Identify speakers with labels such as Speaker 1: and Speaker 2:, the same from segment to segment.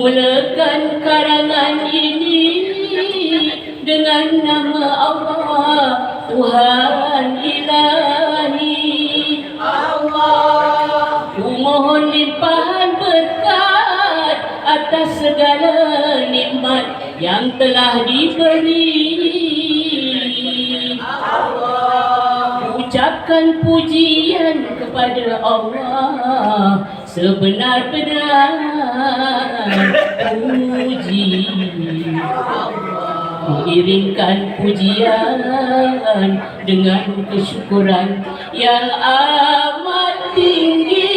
Speaker 1: Kumulakan karangan ini dengan nama Allah Tuhan ilahi. Allah mohon limpahan berkat atas segala nikmat yang telah diberi. Ucapkan pujian kepada Allah Sebenar-benar puji. Mengiringkan pujian dengan kesyukuran yang amat tinggi.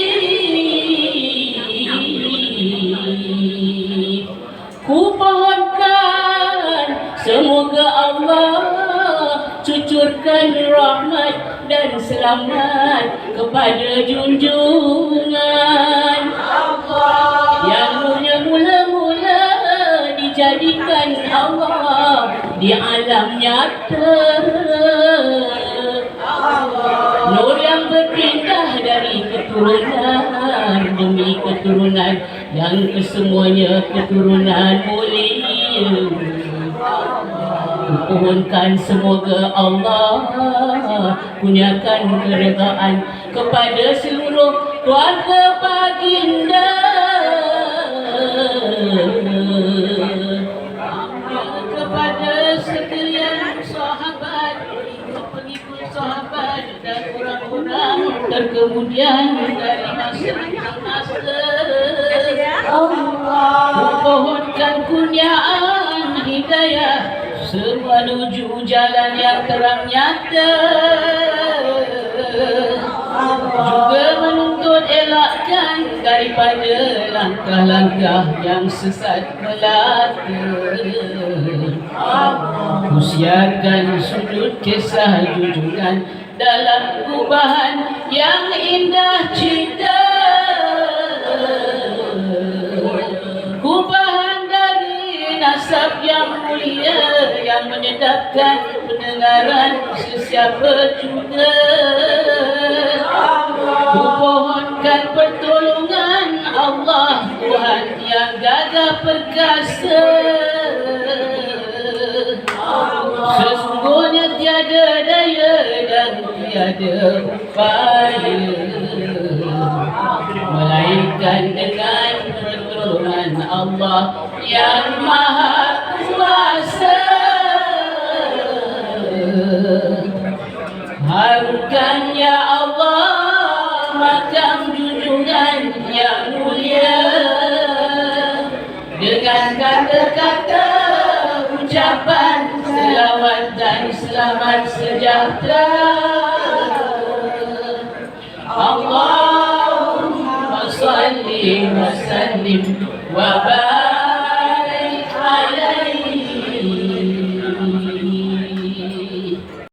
Speaker 1: Ku pohonkan semoga Allah cucurkan rahmat dan selamat kepada junjungan. Yang nurnya mula-mula dijadikan Allah di alam nyata. Nur yang berpindah dari keturunan demi keturunan yang kesemuanya keturunan mulia Kupohonkan semoga Allah kurniakan keredaan kepada seluruh keluarga baginda. Kepada sekalian sahabat, pengikut sahabat dan orang-orang terkemudian dari masa ke masa. Kupohonkan kurniaan Semenuju jalan yang terang nyata. Juga menuntut elakkan daripada langkah-langkah yang sesat melata. Kusiarkan sudut kisah junjungan dalam kubahan yang indah cinta. Kubahan dari nasab yang mulia menyedapkan pendengaran sesiapa juga. Kupohonkan pertolongan Allah Tuhan yang gagah perkasa. Sesungguhnya tiada daya dan tiada upaya. Melainkan dengan pertolongan Allah yang maha junjungan yang mulia. Dengan kata-kata ucapan selawat dan selamat sejahtera. Allahumma salli wa sallim wa barik